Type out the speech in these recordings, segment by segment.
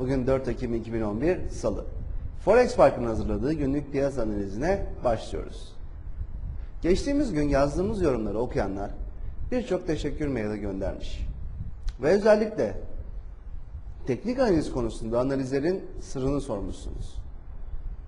Bugün 4 Ekim 2011 Salı. Forex Park'ın hazırladığı günlük piyasa analizine başlıyoruz. Geçtiğimiz gün yazdığımız yorumları okuyanlar birçok teşekkür maili göndermiş. Ve özellikle teknik analiz konusunda analizlerin sırrını sormuşsunuz.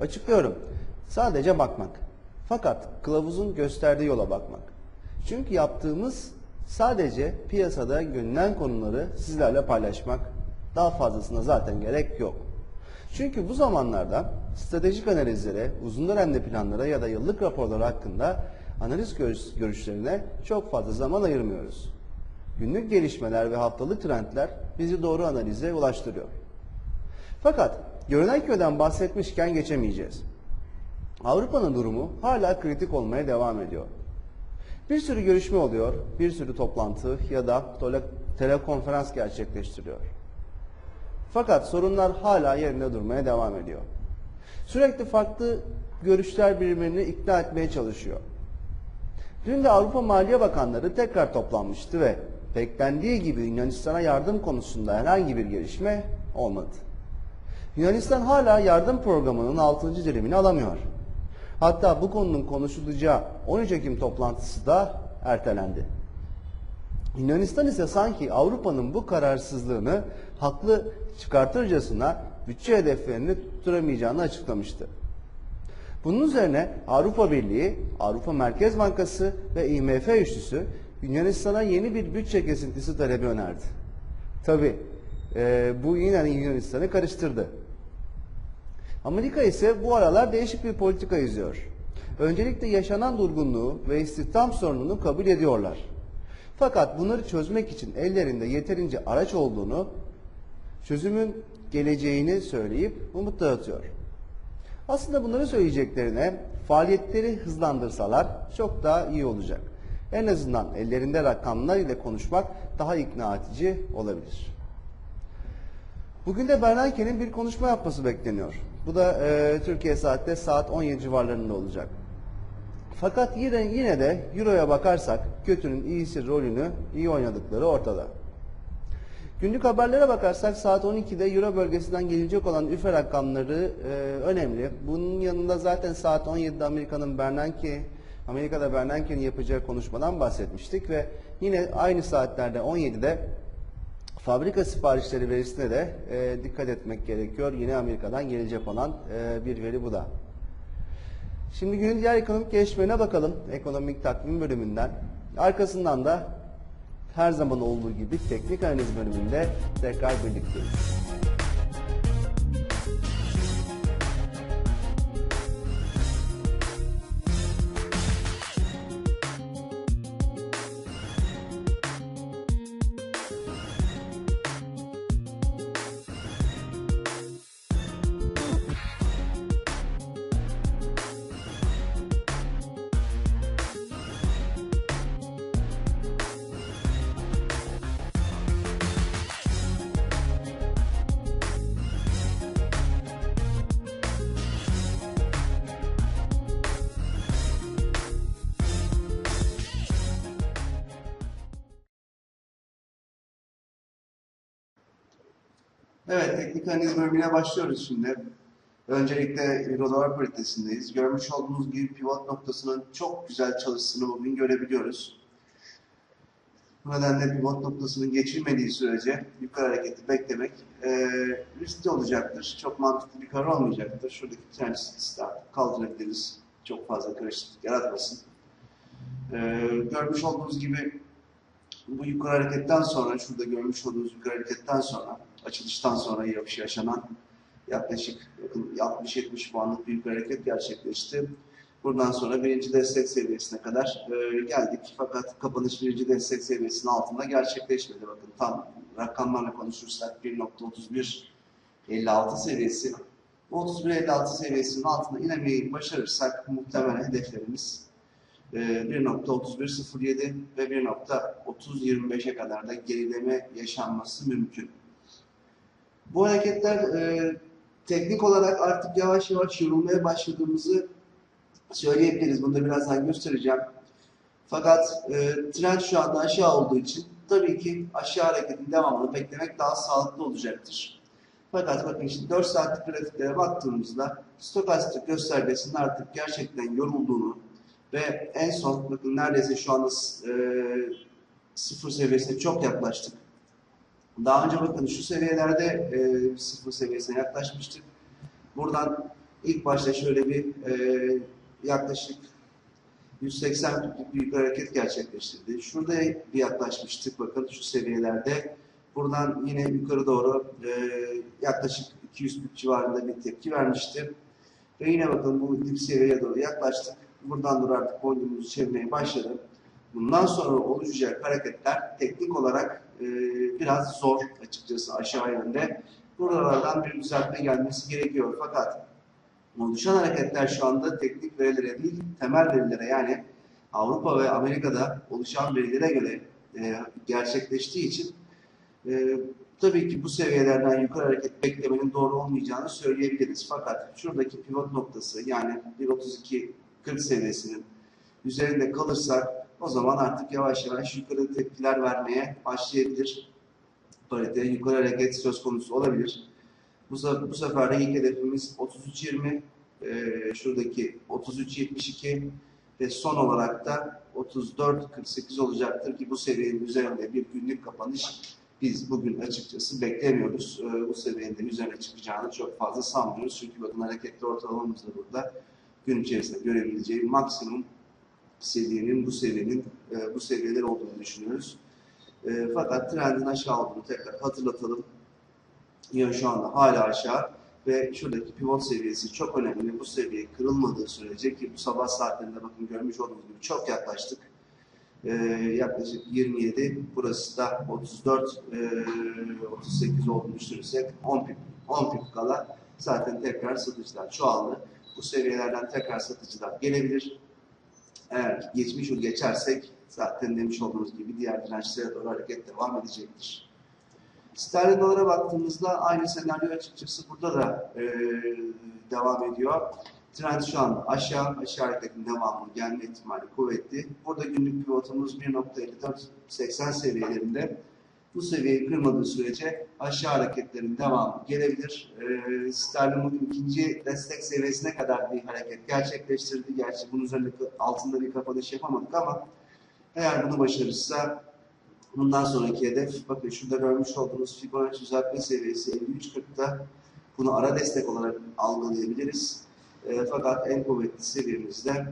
Açıklıyorum. Sadece bakmak. Fakat kılavuzun gösterdiği yola bakmak. Çünkü yaptığımız sadece piyasada görünen konuları sizlerle paylaşmak. Daha fazlasına zaten gerek yok. Çünkü bu zamanlarda stratejik analizlere, uzun dönemli planlara ya da yıllık raporlara hakkında analiz görüş- görüşlerine çok fazla zaman ayırmıyoruz. Günlük gelişmeler ve haftalık trendler bizi doğru analize ulaştırıyor. Fakat görünen köyden bahsetmişken geçemeyeceğiz. Avrupa'nın durumu hala kritik olmaya devam ediyor. Bir sürü görüşme oluyor, bir sürü toplantı ya da tele- telekonferans gerçekleştiriyor. Fakat sorunlar hala yerinde durmaya devam ediyor. Sürekli farklı görüşler birbirini ikna etmeye çalışıyor. Dün de Avrupa Maliye Bakanları tekrar toplanmıştı ve beklendiği gibi Yunanistan'a yardım konusunda herhangi bir gelişme olmadı. Yunanistan hala yardım programının 6. dilimini alamıyor. Hatta bu konunun konuşulacağı 13 Ekim toplantısı da ertelendi. Yunanistan ise sanki Avrupa'nın bu kararsızlığını haklı çıkartırcasına bütçe hedeflerini tutturamayacağını açıklamıştı. Bunun üzerine Avrupa Birliği, Avrupa Merkez Bankası ve IMF üçlüsü Yunanistan'a yeni bir bütçe kesintisi talebi önerdi. Tabi bu yine Yunanistan'ı karıştırdı. Amerika ise bu aralar değişik bir politika izliyor. Öncelikle yaşanan durgunluğu ve istihdam sorununu kabul ediyorlar. Fakat bunları çözmek için ellerinde yeterince araç olduğunu, çözümün geleceğini söyleyip umut dağıtıyor. Aslında bunları söyleyeceklerine faaliyetleri hızlandırsalar çok daha iyi olacak. En azından ellerinde rakamlar ile konuşmak daha ikna edici olabilir. Bugün de Bernanke'nin bir konuşma yapması bekleniyor. Bu da e, Türkiye saatte saat 17 civarlarında olacak. Fakat yine, yine de Euro'ya bakarsak kötünün iyisi rolünü iyi oynadıkları ortada. Günlük haberlere bakarsak saat 12'de Euro bölgesinden gelecek olan üfe rakamları e, önemli. Bunun yanında zaten saat 17'de Amerika'nın Bernanke, Amerika'da Bernanke'nin yapacağı konuşmadan bahsetmiştik ve yine aynı saatlerde 17'de fabrika siparişleri verisine de e, dikkat etmek gerekiyor. Yine Amerika'dan gelecek olan e, bir veri bu da. Şimdi günün diğer ekonomik gelişmelerine bakalım ekonomik takvim bölümünden. Arkasından da her zaman olduğu gibi teknik analiz bölümünde tekrar birlikteyiz. Evet, teknik analiz bölümüne başlıyoruz şimdi. Öncelikle Euro-Dolar paritesindeyiz. Görmüş olduğunuz gibi pivot noktasının çok güzel çalıştığını bugün görebiliyoruz. Bu nedenle pivot noktasının geçilmediği sürece yukarı hareketi beklemek e, riskli olacaktır. Çok mantıklı bir karar olmayacaktır. Şuradaki trend start kaldırabiliriz. Çok fazla karışıklık yaratmasın. E, görmüş olduğunuz gibi bu yukarı hareketten sonra, şurada görmüş olduğunuz yukarı hareketten sonra, açılıştan sonra yaşanan yaklaşık 60-70 puanlık yukarı hareket gerçekleşti. Buradan sonra birinci destek seviyesine kadar e, geldik. Fakat kapanış birinci destek seviyesinin altında gerçekleşmedi. Bakın tam rakamlarla konuşursak 1.31 56 seviyesi. Bu 31.56 seviyesinin altına inemeyi başarırsak muhtemelen hedeflerimiz e, 1.3107 ve 1.3025'e kadar da gerileme yaşanması mümkün. Bu hareketler e, teknik olarak artık yavaş yavaş yorulmaya başladığımızı söyleyebiliriz. Bunu da birazdan göstereceğim. Fakat e, trend şu anda aşağı olduğu için tabii ki aşağı hareketin devamını beklemek daha sağlıklı olacaktır. Fakat bakın işte 4 saatlik grafiklere baktığımızda stokastik göstergesinin artık gerçekten yorulduğunu ve en son bakın neredeyse şu anda e, sıfır seviyesine çok yaklaştık. Daha önce bakın şu seviyelerde e, sıfır seviyesine yaklaşmıştık. Buradan ilk başta şöyle bir e, yaklaşık 180 piplik bir yukarı hareket gerçekleştirdi. Şurada bir yaklaşmıştık bakın şu seviyelerde. Buradan yine yukarı doğru e, yaklaşık 200 pip civarında bir tepki vermişti. Ve yine bakın bu dip seviyeye doğru yaklaştık. Buradan doğru artık boynumuzu çevirmeye başladı. Bundan sonra oluşacak hareketler teknik olarak e, biraz zor açıkçası aşağı yönde. Buralardan bir düzeltme gelmesi gerekiyor. Fakat oluşan hareketler şu anda teknik verilere değil, temel verilere yani Avrupa ve Amerika'da oluşan verilere göre e, gerçekleştiği için e, tabii ki bu seviyelerden yukarı hareket beklemenin doğru olmayacağını söyleyebiliriz. Fakat şuradaki pivot noktası yani 1.32-40 seviyesinin üzerinde kalırsak o zaman artık yavaş yavaş yukarı tepkiler vermeye başlayabilir. Parite yukarı hareket söz konusu olabilir. Bu, bu sefer de ilk hedefimiz 33.20, e, şuradaki 33.72 ve son olarak da 34.48 olacaktır ki bu seviyenin üzerinde bir günlük kapanış biz bugün açıkçası beklemiyoruz. E, bu seviyenin üzerine çıkacağını çok fazla sanmıyoruz. Çünkü bakın hareketli ortalamamız da burada gün içerisinde görebileceği maksimum seviyenin bu seviyenin e, bu seviyeler olduğunu düşünüyoruz. E, fakat trendin aşağı olduğunu tekrar hatırlatalım. Yön şu anda hala aşağı ve şuradaki pivot seviyesi çok önemli. Bu seviye kırılmadığı sürece ki bu sabah saatlerinde bakın görmüş olduğunuz gibi çok yaklaştık. Ee, yaklaşık 27, burası da 34, e, 38 olduğunu düşünürsek 10 pip, 10 pip kala zaten tekrar satıcılar çoğaldı. Bu seviyelerden tekrar satıcılar gelebilir. Eğer geçmiş yıl geçersek zaten demiş olduğumuz gibi diğer dirençlere doğru hareket devam edecektir. Sterlin dolara baktığımızda aynı senaryo açıkçası burada da e, devam ediyor. Trend şu an aşağı, aşağı hareketin devamı gelme ihtimali kuvvetli. Burada günlük pivotumuz 1.5480 seviyelerinde. Bu seviyeyi kırmadığı sürece aşağı hareketlerin devamı gelebilir. E, Sterlin bugün ikinci destek seviyesine kadar bir hareket gerçekleştirdi. Gerçi bunun üzerinde altında bir kapanış yapamadık ama eğer bunu başarırsa Bundan sonraki hedef, bakın şurada görmüş olduğunuz Fibonacci düzeltme seviyesi 53.40'da. Bunu ara destek olarak algılayabiliriz. E, fakat en kuvvetli seviyemizde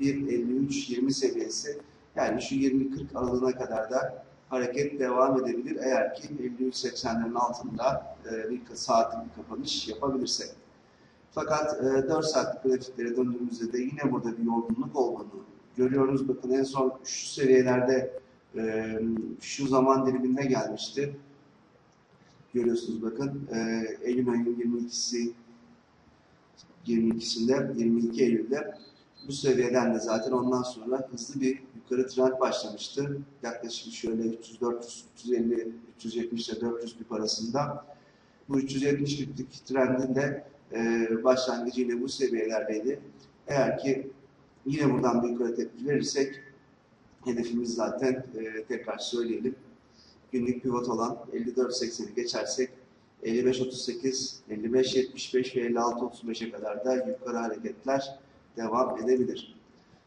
1.53-20 seviyesi. Yani şu 20-40 aralığına kadar da hareket devam edebilir. Eğer ki 53.80'lerin altında e, bir saatlik bir kapanış yapabilirsek. Fakat e, 4 saatlik grafiklere döndüğümüzde de yine burada bir yorgunluk olduğunu görüyoruz. Bakın en son şu seviyelerde e, şu zaman diliminde gelmişti. Görüyorsunuz bakın e, Eylül ayının 22'si 22'sinde 22 Eylül'de bu seviyeden de zaten ondan sonra hızlı bir yukarı trend başlamıştı. Yaklaşık şöyle 300, 400, 350, 370 ile 400 bir arasında. Bu 370 biplik trendin de e, başlangıcı yine bu seviyelerdeydi. Eğer ki yine buradan bir yukarı tepki verirsek hedefimiz zaten e, tekrar söyleyelim. Günlük pivot olan 54.80'i geçersek 55.38, 55.75 ve 56.35'e kadar da yukarı hareketler devam edebilir.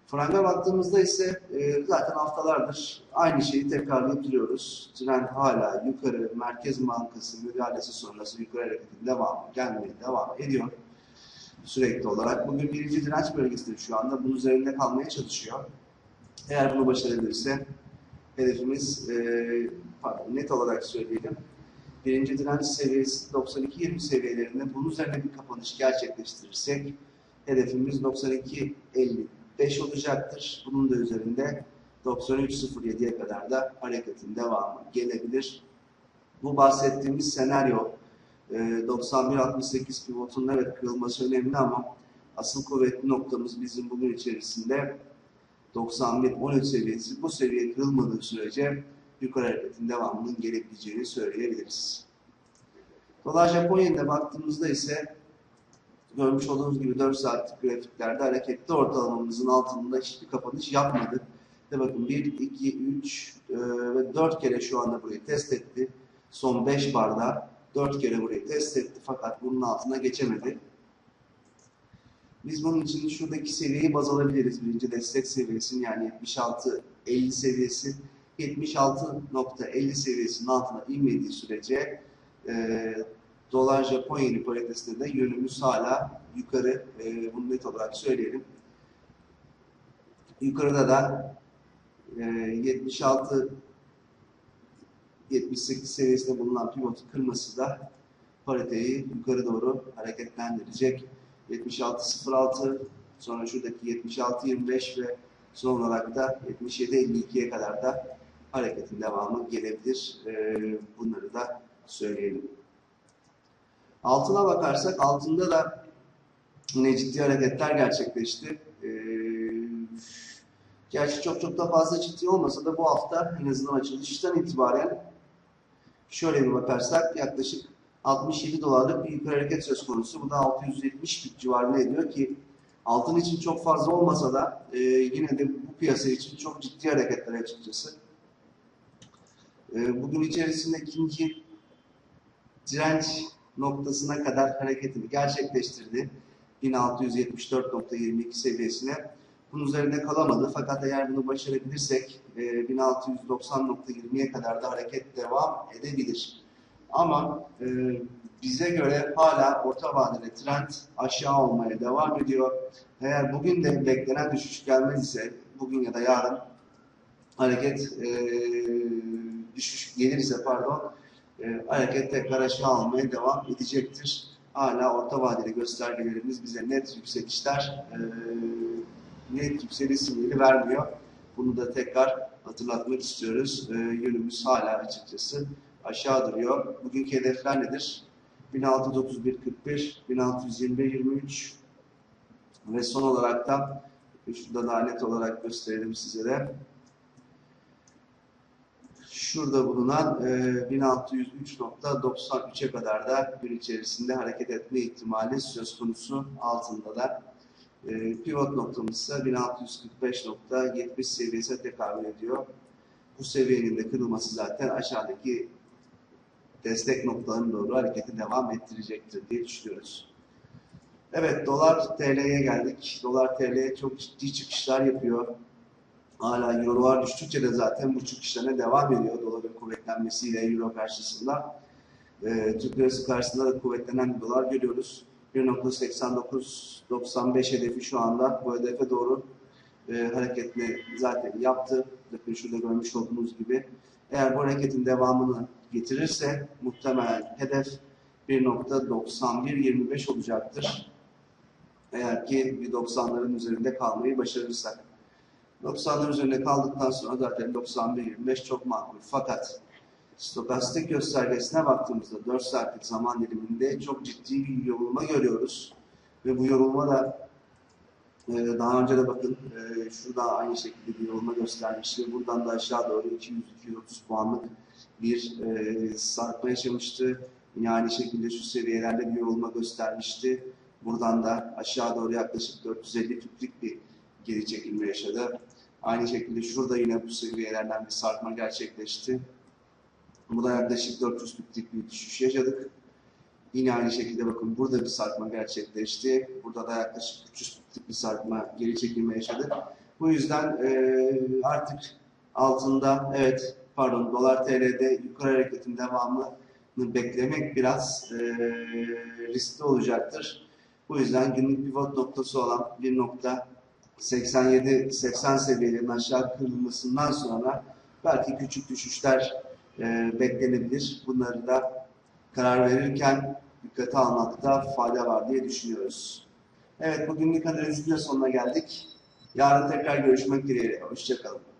Franga baktığımızda ise e, zaten haftalardır aynı şeyi tekrarlayıp duruyoruz. Trend hala yukarı, Merkez Bankası müdahalesi sonrası yukarı hareketin devamı gelmeye devam ediyor sürekli olarak. Bugün birinci direnç bölgesinde şu anda bunun üzerinde kalmaya çalışıyor. Eğer bunu başarabilirse hedefimiz e, pardon, net olarak söyleyelim. Birinci direnç seviyesi 92-20 seviyelerinde bunun üzerine bir kapanış gerçekleştirirsek hedefimiz 92-55 olacaktır. Bunun da üzerinde 93.07'ye kadar da hareketin devamı gelebilir. Bu bahsettiğimiz senaryo 91-68 pivotun evet kırılması önemli ama asıl kuvvetli noktamız bizim bugün içerisinde 91-13 seviyesi bu seviye kırılmadığı sürece yukarı hareketin devamının gelebileceğini söyleyebiliriz. Dolar Japonya'da baktığımızda ise görmüş olduğunuz gibi 4 saatlik grafiklerde hareketli ortalamamızın altında hiçbir kapanış yapmadı. Ve bakın 1, 2, 3 ve 4 kere şu anda burayı test etti. Son 5 barda Dört kere burayı test etti fakat bunun altına geçemedi. Biz bunun için şuradaki seviyeyi baz alabiliriz. Birinci destek seviyesinin yani 76-50 seviyesi 76.50 seviyesinin altına inmediği sürece e, dolar Japon yeni paritesinde de yönümüz hala yukarı. E, bunu net olarak söyleyelim. Yukarıda da e, 76 78 seviyesinde bulunan pivotu kırması da pariteyi yukarı doğru hareketlendirecek. 76.06 sonra şuradaki 76.25 ve son olarak da 77.52'ye kadar da hareketin devamı gelebilir. Ee, bunları da söyleyelim. Altına bakarsak altında da yine ciddi hareketler gerçekleşti. Ee, gerçi çok çok da fazla ciddi olmasa da bu hafta en azından açılıştan itibaren şöyle bir bakarsak yaklaşık 67 dolarlık bir yukarı hareket söz konusu. Bu da 670 bit civarında ediyor ki altın için çok fazla olmasa da e, yine de bu piyasa için çok ciddi hareketler açıkçası. E, bugün içerisinde ikinci direnç noktasına kadar hareketini gerçekleştirdi. 1674.22 seviyesine. Bunun üzerinde kalamadı. Fakat eğer bunu başarabilirsek e, 1690.20'ye kadar da hareket devam edebilir. Ama e, bize göre hala orta vadeli trend aşağı olmaya devam ediyor. Eğer bugün de beklenen düşüş gelmez ise bugün ya da yarın hareket e, düşüş gelirse pardon e, hareket tekrar almaya devam edecektir. Hala orta vadeli göstergelerimiz bize net yükselişler e, net yükseliş sinyali vermiyor. Bunu da tekrar hatırlatmak istiyoruz. E, yönümüz hala açıkçası aşağı duruyor. Bugünkü hedefler nedir? 1631.41, 1621.23 ve son olarak da şurada daha net olarak gösterelim sizlere. Şurada bulunan e, 1603.93'e kadar da gün içerisinde hareket etme ihtimali söz konusu altında da. E, pivot noktamız ise 1645.70 seviyesine tekabül ediyor. Bu seviyenin de kırılması zaten aşağıdaki destek noktalarına doğru hareketi devam ettirecektir diye düşünüyoruz. Evet dolar TL'ye geldik. Dolar TL çok ciddi çıkışlar yapıyor. Hala eurolar düştükçe de zaten bu çıkışlarına devam ediyor doların kuvvetlenmesiyle euro karşısında. Ee, Türk lirası karşısında da kuvvetlenen bir dolar görüyoruz. 1.89-95 hedefi şu anda bu hedefe doğru e, hareketini zaten yaptı. Bakın şurada görmüş olduğunuz gibi. Eğer bu hareketin devamını getirirse muhtemelen hedef 1.9125 olacaktır. Eğer ki bir 90'ların üzerinde kalmayı başarırsak. 90'ların üzerinde kaldıktan sonra zaten 91.25 çok makul. Fakat stokastik göstergesine baktığımızda 4 saatlik zaman diliminde çok ciddi bir yorulma görüyoruz. Ve bu yorulma da e, daha önce de bakın e, şurada aynı şekilde bir yorulma göstermişti. Buradan da aşağı doğru 200-230 puanlık bir e, sarkma yaşamıştı. Yine aynı şekilde şu seviyelerde bir yorulma göstermişti. Buradan da aşağı doğru yaklaşık 450 tüplük bir geri çekilme yaşadı. Aynı şekilde şurada yine bu seviyelerden bir sarkma gerçekleşti. Bu da yaklaşık 400 tüplük bir düşüş yaşadık. Yine aynı şekilde bakın burada bir sarkma gerçekleşti. Burada da yaklaşık 300 tüplük bir sarkma geri çekilme yaşadık. Bu yüzden e, artık altında evet pardon dolar TL'de yukarı hareketin devamını beklemek biraz e, riskli olacaktır. Bu yüzden günlük pivot noktası olan 1.87-80 seviyelerinin aşağı kırılmasından sonra belki küçük düşüşler e, beklenebilir. Bunları da karar verirken dikkate almakta fayda var diye düşünüyoruz. Evet bugünlük analizin sonuna geldik. Yarın tekrar görüşmek dileğiyle. Hoşçakalın.